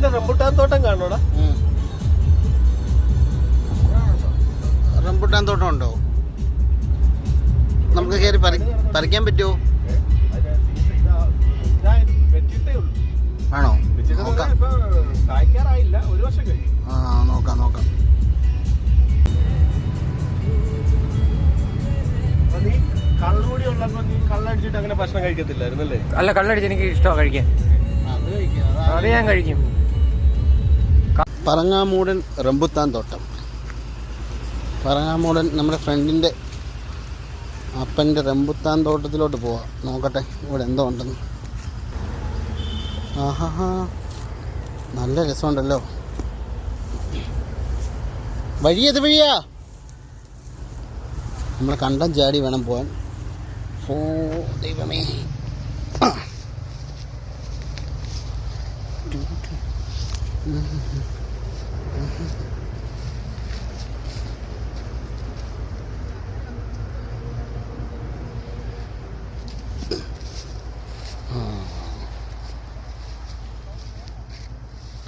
ഇതിന്റെ റംബുട്ടാൻ തോട്ടം കാണോടാ. റംബുട്ടാൻ തോട്ടം ഉണ്ടോ? നമുക്ക് കയറി പറി പറിക്കാൻ പറ്റുമോ? വെച്ചിട്ടേ ഉള്ളൂ ആണോ? നോക്കാം. ആ നോക്കാം നോക്കാം. അല്ല കള്ളടിച്ച് എനിക്ക് ഇഷ്ടമാണ് കഴിക്കാൻ. അത് ഞാൻ കഴിക്കും. പറങ്ങാമൂടൻ റംബുത്താൻ തോട്ടം. പറങ്ങാമൂടൻ നമ്മുടെ ഫ്രണ്ടിന്റെ അപ്പന്റെ റംബുത്താൻ തോട്ടത്തിലോട്ട് പോവാം. നോക്കട്ടെ ഇവിടെ എന്തോ ഉണ്ടെന്ന്. ആഹാ നല്ല രസമുണ്ടല്ലോ. വഴി ഏത് വഴിയാ? നമ്മൾ കണ്ടം ചാടി വേണം പോവാൻ. ഓ ദൈവമേ.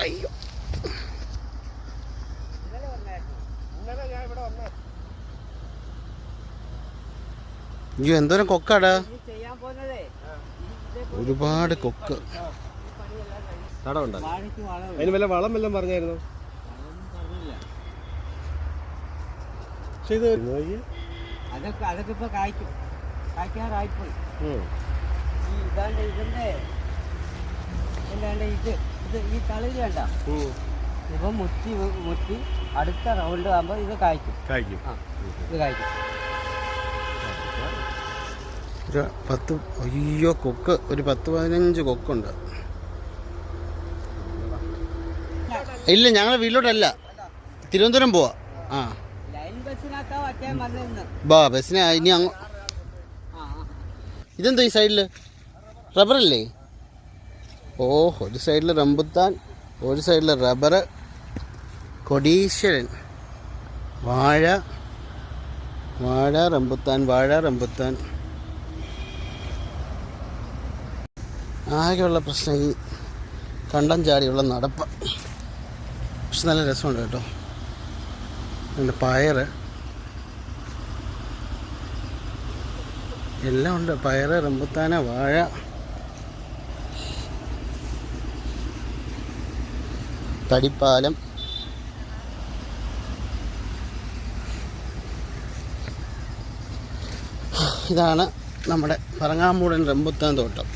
അയ്യോ. അയ്യോ എന്തോരം കൊക്കാടാ? ഒരുപാട് കൊക്ക്. അതിന് വല്ല വളം വല്ലതും പറഞ്ഞായിരുന്നു. അതൊക്കെ അതൊക്കെ ഇപ്പൊ കായ്ക്കും. കായ്ക്കാറായിപ്പോയി. ഈ ഇതാണ്ട് ഇതിന്റെ എന്താണ്ട് ഇത് ഇത് ഈ തളിര് വേണ്ട. ഇപ്പൊ മുത്തി മുറ്റി അടുത്ത റൗണ്ട് ആകുമ്പോ ഇത് കായ്ക്കും. കായ്ക്കും. ആ ഇത് കായ്ക്കും. ഒരു പത്ത് അയ്യോ കൊക്ക്. ഒരു പത്ത് പതിനഞ്ച് കൊക്കുണ്ട്. ഇല്ല ഞങ്ങൾ വീട്ടിലോട്ടല്ല. തിരുവനന്തപുരം പോവാ. ആ. ബാ ബസ്സിന് ഇനി അങ്ങ് ആ. ഈ സൈഡിൽ റബ്ബറല്ലേ? ഓ ഒരു സൈഡിൽ റംബുത്താൻ ഒരു സൈഡിൽ റബ്ബർ കൊടീശ്വരൻ. വാഴ വാഴ റംബുത്താൻ വാഴ റംബുത്താൻ ആകെയുള്ള പ്രശ്നം ഈ കണ്ടം ചാടിയുള്ള നടപ്പ്. പക്ഷെ നല്ല രസമുണ്ട് കേട്ടോ. പിന്നെ പയർ എല്ലാം ഉണ്ട്. പയർ റംബുത്താന വാഴ. തടിപ്പാലം. ഇതാണ് നമ്മുടെ പറങ്ങാമൂടൻ റംബുത്താൻ തോട്ടം.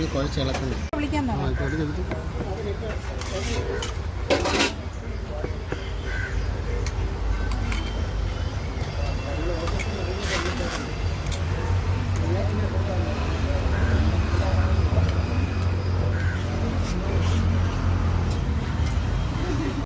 ഈ കുഴച്ച് ഇളക്കുന്നു വിളിക്കാൻ